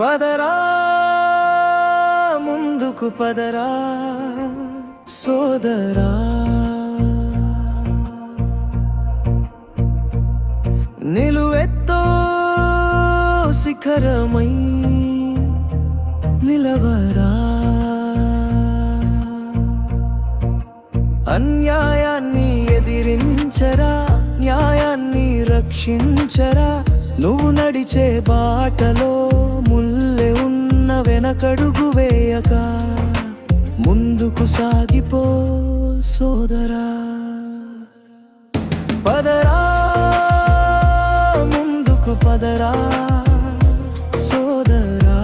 పదరా ముందుకు పదరా సోదరా. నిలువెత్తో శిఖరమై నిలవరా. అన్యాయాన్ని ఎదిరించరా న్యాయాన్ని రక్షించరా నువ్వు నడిచే బాటలో వెనకడుగు వేయక ముందుకు సాగిపో సోదరా. పదరా ముందుకు పదరా సోదరా.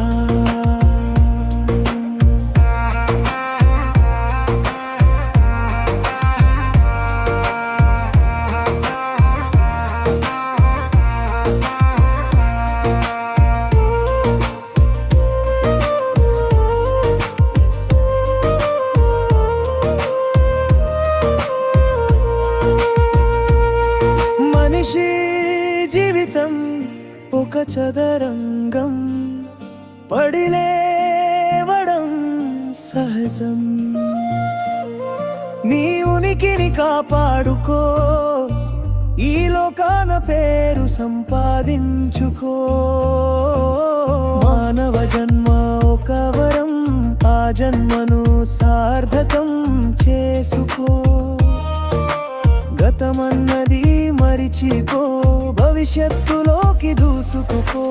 మనిషి జీవితం ఒక చదరంగం. పడిలేవడం సహజం. నీ ఉనికిని కాపాడుకో ఈ లోకాన పేరు సంపాదించుకో. మానవ జన్మ ఒక వరం ఆ జన్మను సార్థకం చేసుకో. గతమన్నది మరిచిపో. భవిష్యత్తులోకి దూసుకుపో.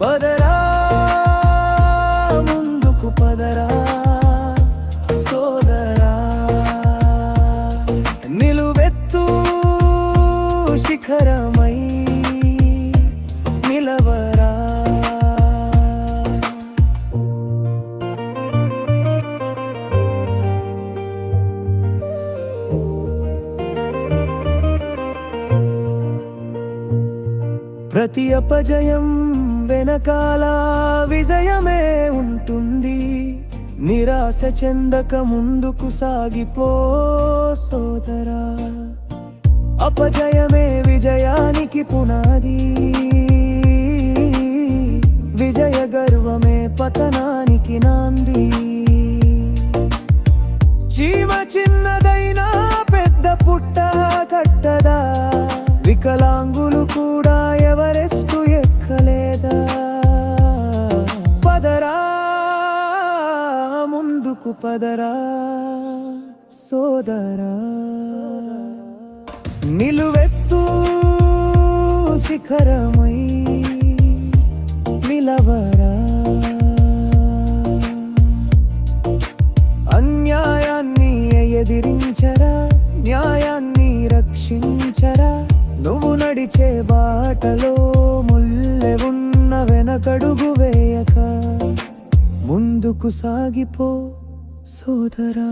బదరా ప్రతి అపజయం వెనకాల విజయమే ఉంటుంది. నిరాశ చెందక ముందుకు సాగిపో సోదరా. అపజయమే విజయానికి పునాది. విజయ గర్వమే పతనానికి నాంది. చీమ చిన్నదై ముందుకు పదరా సోదరా. నిలువెత్తు శిఖరమై నిలవరా. అన్యాయాన్ని ఎదిరించరా న్యాయాన్ని రక్షించరా. నువ్వు నడిచే బాటలో ముల్లె ఉన్న వెనకడుగు వేయక. ముందుకు సాగిపో సోదరా